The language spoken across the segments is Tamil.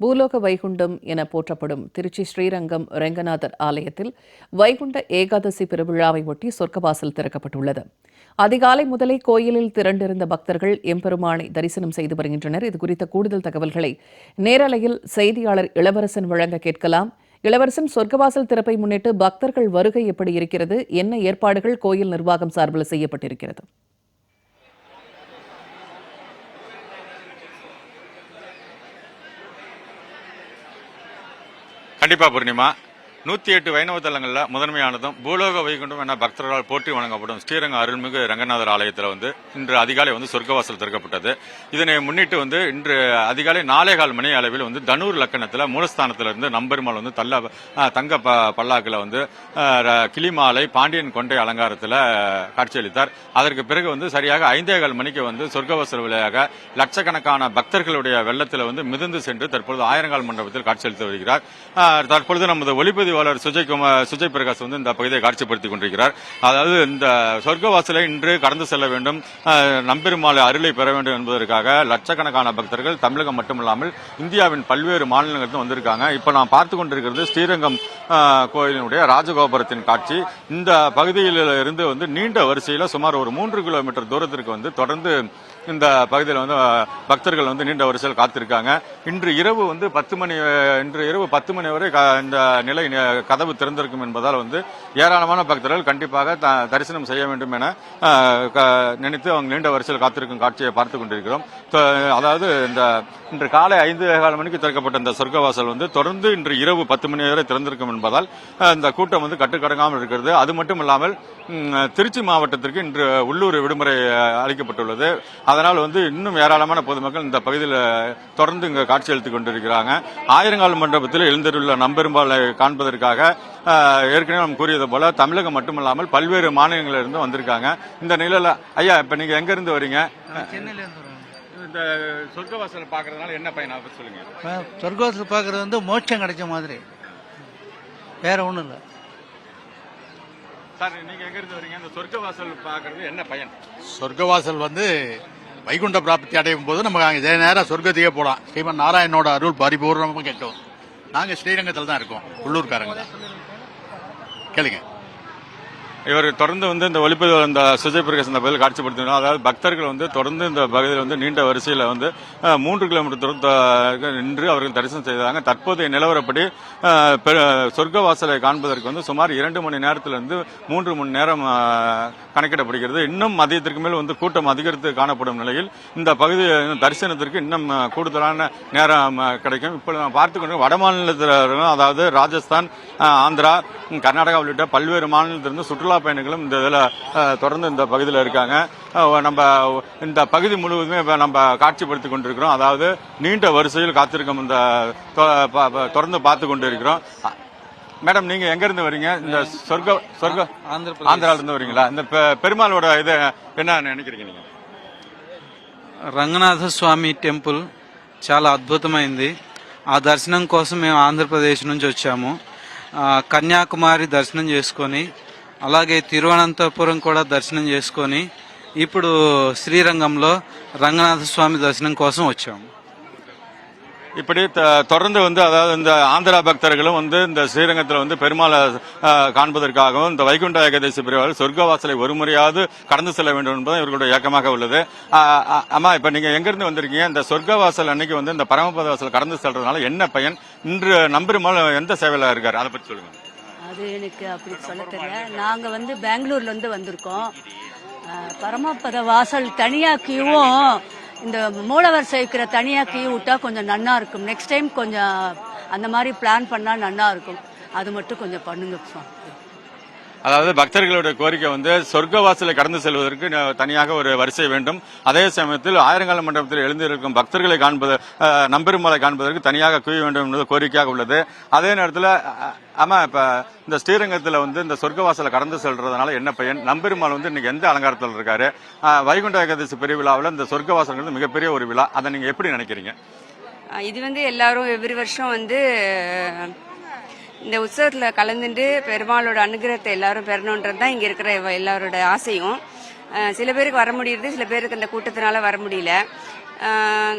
பூலோக வைகுண்டம் என போற்றப்படும் திருச்சி ஸ்ரீரங்கம் ரெங்கநாதர் ஆலயத்தில் வைகுண்ட ஏகாதசி பெருவிழாவை ஒட்டி சொர்க்கவாசல் திறக்கப்பட்டுள்ளது. அதிகாலை முதலே கோயிலில் திரண்டிருந்த பக்தர்கள் எம்பெருமானை தரிசனம் செய்து வருகின்றனர். இதுகுறித்த கூடுதல் தகவல்களை நேரலையில் செய்தியாளர் இளவரசன் வழங்க கேட்கலாம். இளவரசன் சொர்க்கவாசல் திறப்பை முன்னிட்டு பக்தர்கள் வருகை எப்படி இருக்கிறது? என்ன ஏற்பாடுகள் கோயில் நிர்வாகம் சார்பில் செய்யப்பட்டிருக்கிறது? கண்டிப்பா பூர்ணிமா. நூத்தி எட்டு வைணவ தலங்களில் முதன்மையானதும் பூலோக வைகுண்டம் என பக்தர்களால் போற்றி வணங்கப்படும் ஸ்ரீரங்க அருள்மிகு ரங்கநாதர் ஆலயத்தில் வந்து இன்று அதிகாலை வந்து சொர்க்கவாசல் திறக்கப்பட்டது. இதனை முன்னிட்டு வந்து இன்று அதிகாலை நாலே கால் மணி அளவில் வந்து தனூர் லக்கணத்தில் மூலஸ்தானத்திலிருந்து நம்பெருமாள் வந்து தள்ள தங்க ப பல்லாக்கில் வந்து கிளிமாலை பாண்டியன் கொண்டை அலங்காரத்தில் காட்சியளித்தார். அதற்கு பிறகு வந்து சரியாக ஐந்தே கால் மணிக்கு வந்து சொர்க்கவாசல் விலையாக லட்சக்கணக்கான பக்தர்களுடைய வெள்ளத்தில் வந்து மிதந்து சென்று தற்பொழுது ஆயிரங்கால் மண்டபத்தில் காட்சியளித்து வருகிறார். தற்பொழுது நமது ஒளிப்பதிவாளர் சுஜய் குமார் சுஜய் பிரகாஷ் வந்து இந்த பகுதியை காட்சிப்படுத்திக் கொண்டிருக்கிறார். அதாவது இந்த சொர்க்கவாசலை இன்று கடந்து செல்ல வேண்டும். அஹ், நம்பெருமாள் அருளை பெற வேண்டும் என்பதற்காக லட்சக்கணக்கான பக்தர்கள் தமிழகம் மட்டுமல்லாமல் இந்தியாவின் பல்வேறு மாநிலங்களிலிருந்து வந்திருக்காங்க. இப்போ நான் பார்த்து கொண்டிருக்கிறது ஸ்ரீரங்கம் கோயிலினுடைய ராஜகோபுரத்தின் காட்சி. இந்த பகுதியில் இருந்து வந்து நீண்ட வரிசையில் சுமார் ஒரு மூன்று கிலோமீட்டர் தூரத்திற்கு வந்து தொடர்ந்து இந்த பகுதியில் வந்து பக்தர்கள் வந்து நீண்ட வரிசையில் காத்திருக்காங்க. இன்று இரவு வந்து பத்து மணி இன்று இரவு பத்து மணி வரை இந்த நிலை கதவு திறந்திருக்கும் என்பதால் வந்து ஏராளமான பக்தர்கள் கண்டிப்பாக தரிசனம் செய்ய வேண்டும் என க- நினைத்து அவங்க நீண்ட வரிசையில் காத்திருக்கும் காட்சியை பார்த்து கொண்டிருக்கிறோம். அதாவது இந்த இன்று காலை ஐந்து கால மணிக்கு திறக்கப்பட்ட இந்த சொர்க்கவாசல் வந்து தொடர்ந்து இன்று இரவு பத்து மணி வரை திறந்திருக்கும் என்பதால் இந்த கூட்டம் வந்து கட்டுக்கடங்காமல் இருக்கிறது. அது மட்டும் இல்லாமல் திருச்சி மாவட்டத்திற்கு இன்று உள்ளூர் விடுமுறை அளிக்கப்பட்டுள்ளது. அதனால் வந்து இன்னும் ஏராளமான பொதுமக்கள் இந்த பகுதியில் தொடர்ந்து இங்கு காட்சியளித்துக் கொண்டிருக்கிறாங்க. ஆயிரங்கால் மண்டபத்தில் எழுந்திருள்ள நம்பெரும்பாலை காண்பதற்காக ஏற்கனவே நாம் கூறியது போல தமிழகம் மட்டுமல்லாமல் பல்வேறு மாநிலங்களில் இருந்து வந்திருக்காங்க. இந்த நிலையில ஐயா இப்ப நீங்க எங்க இருந்து வரீங்க? சென்னையில இருந்து இந்த சொர்க்கவாசல் பாக்குறதுனால என்ன பயன் அதை சொல்லுங்க. சொர்க்கவாசல் பார்க்கறது வந்து மோட்சம் கிடைச்ச மாதிரி. வேற ஒன்றும் இல்லை. சார் நீங்க எங்க இருந்து வரீங்க? இந்த சொர்க்கவாசல் பாக்குறது என்ன பயன்? சொர்க்கவாசல் வந்து வைகுண்ட பிராப்தி அடையும் போது நம்ம அங்கே நேரம் சொர்க்கத்துக்கே போகலாம் ஸ்ரீமன் நாராயணனோட அருள் பரிபூர்ணமாக கேட்டோம். நாங்கள் ஸ்ரீரங்கத்தில் தான் இருக்கோம். உள்ளூர்காரங்க தான். கேளுங்க. இவர் தொடர்ந்து வந்து இந்த ஒளிப்பதிவு இந்த சுஜய் பிரகாஷ் இந்த பகுதியில் காட்சிப்படுத்தினார். அதாவது பக்தர்கள் வந்து தொடர்ந்து இந்த பகுதியில் வந்து நீண்ட வரிசையில் வந்து மூன்று கிலோமீட்டர் தூரம் நின்று அவர்கள் தரிசனம் செய்தாங்க. தற்போதைய நிலவரப்படி அஹ், பெ- சொர்க்கவாசலை காண்பதற்கு வந்து சுமார் இரண்டு மணி நேரத்திலிருந்து மூன்று மணி நேரம் கணக்கிடப்படுகிறது. இன்னும் மதியத்திற்கு மேல் வந்து கூட்டம் அதிகரித்து காணப்படும் நிலையில் இந்த பகுதி தரிசனத்திற்கு இன்னும் கூடுதலான நேரம் கிடைக்கும். இப்போ நான் பார்த்து கொண்டு வட மாநிலத்தில் அதாவது ராஜஸ்தான் ஆந்திரா கர்நாடகா உள்ளிட்ட பல்வேறு மாநிலத்திலிருந்து சுற்றுலா பயணிகளும் இந்த இதில் தொடர்ந்து இந்த பகுதியில் இருக்காங்க அஹ், நம்ம இந்த பகுதி முழுவதுமே இப்ப நம்ம காட்சிப்படுத்தி கொண்டிருக்கிறோம் அதாவது நீண்ட வரிசையில் காத்திருக்கும் இந்த தொ- ப- ப- தொடர்ந்து பார்த்து கொண்டு இருக்கிறோம் அ- மேடம் நீங்க எங்க இருந்து வரீங்க இந்த சொர்க்க சொர்க்க ஆந்திர ஆந்திரால இருந்து வரீங்களா இந்த பெ- பெருமாளோட இது என்ன நினைக்கிறீங்க நீங்க రంగనాథ స్వామి టెంపుల్ చాలా అద్భుతమైంది ఆ దర్శనం కోసం మేము ఆంధ్రప్రదేశ్ నుంచి వచ్చాము ఆ, కన్యాకుమారి దర్శనం చేసుకొని అలాగే తిరువనంతపురం కూడా దర్శనం చేసుకొని ఇప్పుడు శ్రీరంగంలో రంగనాథ స్వామి దర్శనం కోసం వచ్చాము இப்படி த- தொடர்ந்து வந்து அதாவது இந்த ஆந்திரா பக்தர்களும் வந்து இந்த ஸ்ரீரங்கத்தில் வந்து பெருமாளை அஹ், காண்பதற்காகவும் இந்த வைகுண்ட ஏகாதசி பிரிவால் சொர்க்கவாசலை ஒரு முறையாவது கடந்து செல்ல வேண்டும் என்பது இவர்களுடைய இயக்கமாக உள்ளது அஹ், அஹ், அம்மா இப்ப நீங்க எங்க இருந்து வந்திருக்கீங்க இந்த சொர்க்கவாசல் அன்னைக்கு வந்து இந்த பரமபத வாசல் கடந்து செல்றதுனால என்ன பயன் இன்று நம்பெருமாள் எந்த சேவையில இருக்காரு அதை பத்தி சொல்லுங்க அது எனக்கு அப்படி சொல்ல தெரியல நாங்கள் வந்து பெங்களூர்ல இருந்து வந்திருக்கோம். பரமபத வாசல் தனியா கியூவும் இந்த மூலவர் சேர்க்கிற தனியா கியூ விட்டா கொஞ்சம் நன்னா இருக்கும். நெக்ஸ்ட் டைம் கொஞ்சம் அந்த மாதிரி பிளான் பண்ணா நன்னா இருக்கும். அது மட்டும் கொஞ்சம் பண்ணுங்க. அதாவது பக்தர்களுடைய கோரிக்கை வந்து சொர்க்கவாசலை கடந்து செல்வதற்கு தனியாக ஒரு வரிசை வேண்டும். அதே சமயத்தில் ஆயிரங்கால மண்டபத்தில் எழுந்திருக்கும் பக்தர்களை காண்பது அஹ், நம்பெருமாளை காண்பதற்கு தனியாக குவிய வேண்டும் என்பது கோரிக்கையாக உள்ளது. அதே நேரத்தில் ஆமாம் இப்போ இந்த ஸ்ரீரங்கத்தில் வந்து இந்த சொர்க்கவாசலை கடந்து செல்றதுனால என்ன பையன்? நம்பெருமாள் வந்து இன்னைக்கு எந்த அலங்காரத்தில் இருக்காரு? வைகுண்ட ஏகாதசி பெருவிழாவில் இந்த சொர்க்கவாசல்ங்கிறது மிகப்பெரிய ஒரு விழா. அதை நீங்கள் எப்படி நினைக்கிறீங்க? இது வந்து எல்லாரும் எவ்ரி வருஷம் வந்து இந்த உற்சவத்தில் கலந்துட்டு பெருமாளோட அனுகிரகத்தை எல்லாரும் பெறணுன்றது தான் இங்கே இருக்கிற எல்லாரோட ஆசையும். சில பேருக்கு வர முடியுது சில பேருக்கு இந்த கூட்டத்தினால வர முடியல.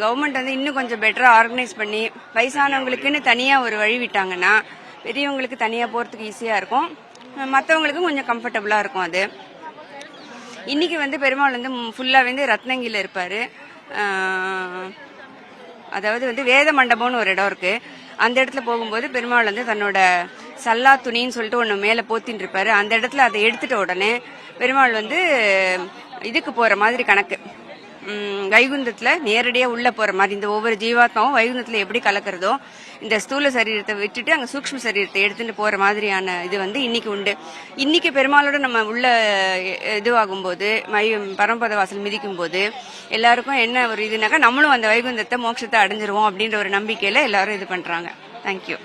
கவர்மெண்ட் வந்து இன்னும் கொஞ்சம் பெட்டராக ஆர்கனைஸ் பண்ணி வயசானவங்களுக்குன்னு தனியாக ஒரு வழி விட்டாங்கன்னா பெரியவங்களுக்கு தனியாக போகிறதுக்கு ஈஸியாக இருக்கும். மற்றவங்களுக்கும் கொஞ்சம் கம்ஃபர்டபுளாக இருக்கும் அது. இன்னைக்கு வந்து பெருமாள் வந்து ஃபுல்லாக வந்து ரத்னங்கியில் இருப்பார். அதாவது வந்து வேத மண்டபம்னு ஒரு இடம் இருக்குது அந்த இடத்துல போகும்போது பெருமாள் வந்து தன்னோட சல்லா துணின்னு சொல்லிட்டு ஒன்று மேலே போத்தின்னு இருப்பாரு. அந்த இடத்துல அதை எடுத்துட்ட உடனே பெருமாள் வந்து இதுக்கு போற மாதிரி கணக்கு. வைகுந்தத்தில் நேரடியாக உள்ளே போகிற மாதிரி இந்த ஒவ்வொரு ஜீவாத்மாவும் வைகுந்தத்தில் எப்படி கலக்கிறதோ இந்த ஸ்தூல சரீரத்தை விட்டுட்டு அங்கே சூக்ஷ்ம சரீரத்தை எடுத்துகிட்டு போகிற மாதிரியான இது வந்து இன்னைக்கு உண்டு. இன்னைக்கு பெருமாளோட நம்ம உள்ள இதுவாகும்போது மை பரமபத வாசல் மிதிக்கும் போது எல்லாருக்கும் என்ன ஒரு இதுனாக்கா நம்மளும் அந்த வைகுந்தத்தை மோட்சத்தை அடைஞ்சிருவோம் அப்படின்ற ஒரு நம்பிக்கையில் எல்லாரும் இது பண்ணுறாங்க தேங்க்யூ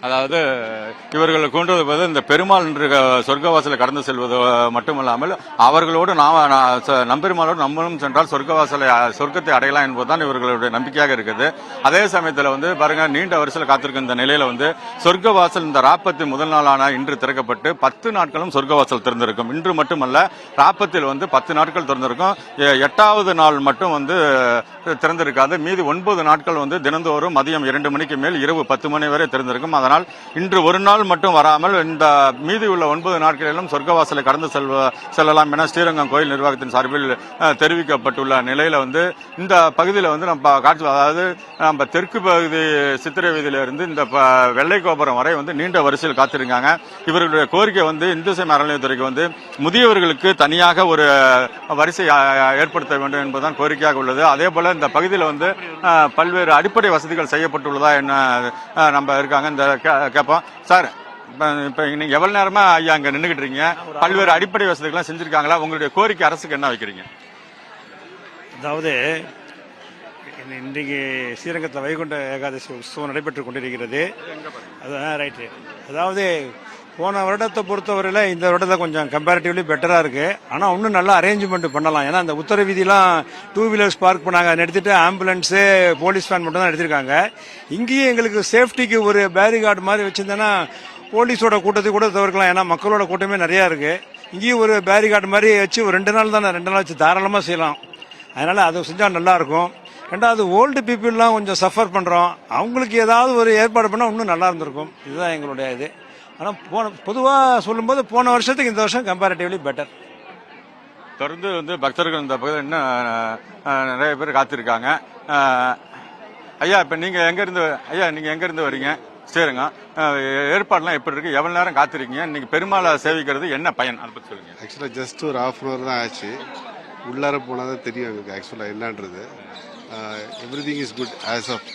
அதாவது இவர்களை கொண்டு வருவது இந்த பெருமாள் என்ற சொர்க்கவாசலை கடந்து செல்வது மட்டுமல்லாமல் அவர்களோடு நாம் ச- நம்பெருமாளோடு நம்மளும் சென்றால் சொர்க்கவாசலை சொர்க்கத்தை அடையலாம் என்பதுதான் இவர்களுடைய நம்பிக்கையாக இருக்குது. அதே சமயத்தில் வந்து பாருங்க நீண்ட வரிசையில் காத்திருக்கும் இந்த நிலையில வந்து சொர்க்கவாசல் இந்த ராப்பத்தி முதல் நாளான இன்று திறக்கப்பட்டு பத்து நாட்களும் சொர்க்கவாசல் திறந்திருக்கும். இன்று மட்டுமல்ல ராப்பத்தில் வந்து பத்து நாட்கள் திறந்திருக்கும். எட்டாவது நாள் மட்டும் வந்து திறந்திருக்காது. மீதி ஒன்பது நாட்கள் வந்து தினந்தோறும் மதியம் இரண்டு மணிக்கு மேல் இரவு பத்து மணி வரை திறந்திருக்கும். அதனால் இன்று ஒரு நாள் மட்டும் வராமல் இந்த மீதி உள்ள ஒன்பது நாட்களிலும் சொர்க்கவாசலை கடந்து செல்வ செல்லலாம் என ஸ்ரீரங்கம் கோயில் நிர்வாகத்தின் சார்பில் தெரிவிக்கப்பட்டுள்ள நிலையில் வந்து இந்த பகுதியில் வந்து நம்ம காட்சி அதாவது நம்ம தெற்கு பகுதி சித்திரை வீதியிலிருந்து இந்த ப- வெள்ளை கோபுரம் வரை வந்து நீண்ட வரிசையில் காத்திருக்காங்க. இவர்களுடைய கோரிக்கை வந்து இந்து சமய அறநிலையத்துறைக்கு வந்து முதியவர்களுக்கு தனியாக ஒரு வரிசை ஏற்படுத்த வேண்டும் என்பதுதான் கோரிக்கையாக உள்ளது. அதே போல இந்த பகுதியில் வந்து பல்வேறு அடிப்படை வசதிகள் செய்யப்பட்டுள்ளதா என்ன நம்ம இருக்காங்க. இந்த கேட்போம். சார் இப்ப இப்ப நீங்க எவ்வளவு நேரமா ஐயா அங்க நின்னுகிட்டு இருக்கீங்க? பல்வேறு அடிப்படை வசதிகள்லாம் செஞ்சிருக்காங்களா? உங்களுடைய கோரிக்கை அரசுக்கு என்ன வைக்கிறீங்க? அதாவது இன்றைக்கு ஸ்ரீரங்கத்தில் வைகுண்ட ஏகாதசி உற்சவம் நடைபெற்றுக் கொண்டிருக்கிறது. அதான் ரைட்டு அதாவது போன வருடத்தை பொறுத்தவரையில் இந்த வருடத்தை கொஞ்சம் கம்பேரிட்டிவ்லி பெட்டராக இருக்கு. ஆனால் இன்னும் நல்லா அரேஞ்ச்மெண்ட் பண்ணலாம். ஏன்னா அந்த உத்தர டூ வீலர்ஸ் பார்க் பண்ணாங்க. அதை நிறுத்திட்டு ஆம்புலன்ஸு போலீஸ் வேன் மட்டும் தான் எடுத்திருக்காங்க. இங்கேயும் எங்களுக்கு சேஃப்டிக்கு ஒரு பேரிகார்டு மாதிரி வச்சிருந்தேன்னா போலீஸோட கூட்டத்தை கூட தவிர்க்கலாம். ஏன்னா மக்களோட கூட்டமே நிறையா இருக்கு. இங்கேயும் ஒரு பேரிகார்டு மாதிரி வச்சு ஒரு ரெண்டு நாள் தானே ரெண்டு நாள் வச்சு தாராளமாக செய்யலாம். அதனால அது செஞ்சால் நல்லா இருக்கும். ரெண்டாவது ஓல்டு பீப்புளெலாம் கொஞ்சம் சஃபர் பண்ணுறோம் அவங்களுக்கு ஏதாவது ஒரு ஏற்பாடு பண்ணால் இன்னும் நல்லா இருந்திருக்கும். இதுதான் எங்களுடைய இது. ஆனால் போன பொதுவாக சொல்லும்போது போன வருஷத்துக்கு இந்த வருஷம் கம்பேரிட்டிவ்லி பெட்டர் தொடர்ந்து வந்து பக்தர்கள் இந்த பகுதியில் இன்னும் நிறைய பேர் காத்திருக்காங்க. ஐயா இப்ப நீங்க எங்க இருந்து ஐயா நீங்க எங்க இருந்து வரீங்க? சரிங்க. ஏற்பாடுலாம் எப்படி இருக்கு? எவ்வளவு நேரம் காத்திருக்கீங்க? இன்னைக்கு பெருமாளை சேவிக்கிறது என்ன பயன்? அதை பத்தி சொல்லுங்க. ஆக்சுவலாக ஜஸ்ட் ஒரு அன் ஹவர் தான் ஆச்சு. உள்ளார போனால் தான் தெரியும் எனக்கு ஆக்சுவலாக என்னன்றது. Everything is good as of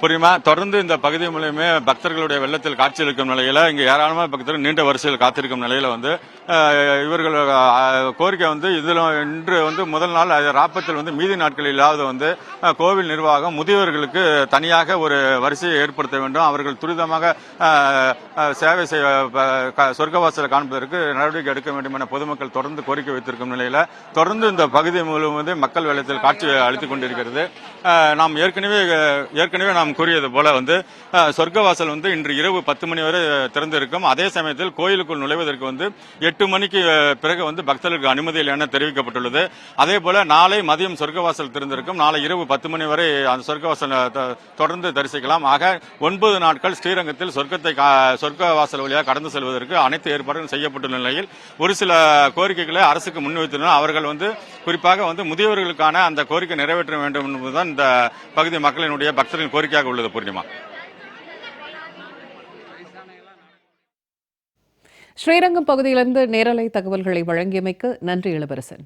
புரியுமா? தொடர்ந்து இந்த பகுதி மூலியமே பக்தர்களுடைய வெள்ளத்தில் காட்சியளிக்கும் நிலையில இங்க ஏராளமான பக்தர்கள் நீண்ட வரிசையில் காத்திருக்கும் நிலையில வந்து இவர்கள் கோரிக்கை வந்து இதுல இன்று வந்து முதல் நாள் ராப்பத்தில் வந்து மீதி நாட்கள் இல்லாத வந்து கோவில் நிர்வாகம் முதியவர்களுக்கு தனியாக ஒரு வரிசையை ஏற்படுத்த வேண்டும். அவர்கள் துரிதமாக சேவை செய்ய ப- க- சொர்க்கவாசலை காண்பதற்கு நடவடிக்கை எடுக்க வேண்டும் என பொதுமக்கள் தொடர்ந்து கோரிக்கை வைத்திருக்கும் நிலையில் தொடர்ந்து இந்த பகுதி முழுவதும் மக்கள் வெள்ளத்தில் காட்சி அளித்துக் கொண்டிருக்கிறது. நாம் ஏற்கனவே ஏற்கனவே நாம் கூறியது போல வந்து சொர்க்கவாசல் வந்து இன்று இரவு பத்து மணி வரை திறந்திருக்கும். அதே சமயத்தில் கோயிலுக்குள் நுழைவதற்கு வந்து எட்டு மணிக்கு பிறகு வந்து பக்தர்களுக்கு அனுமதி இல்லை என தெரிவிக்கப்பட்டுள்ளது. அதே போல நாளை மதியம் சொர்க்கவாசல் திறந்திருக்கும். நாளை இரவு பத்து மணி வரை அந்த சொர்க்கவாசல் தொடர்ந்து தரிசிக்கலாம். ஆக ஒன்பது நாட்கள் ஸ்ரீரங்கத்தில் சொர்க்கத்தை சொர்க்கவாசல் வழியாக கடந்து செல்வதற்கு அனைத்து ஏற்பாடுகளும் செய்யப்பட்டுள்ள நிலையில் ஒரு சில கோரிக்கைகளை அரசுக்கு முன்வைத்துள்ளனர். அவர்கள் வந்து குறிப்பாக வந்து முதியவர்களுக்கான அந்த கோரிக்கை நிறைவேற்ற வேண்டும் என்பதுதான் இந்த பகுதி மக்களினுடைய பக்தர்களின் கோரிக்கையாக உள்ளது. பூர்ணிமா. ஸ்ரீரங்கம் பகுதியிலிருந்து நேரலை தகவல்களை வழங்கியமைக்கு நன்றி இளவரசன்.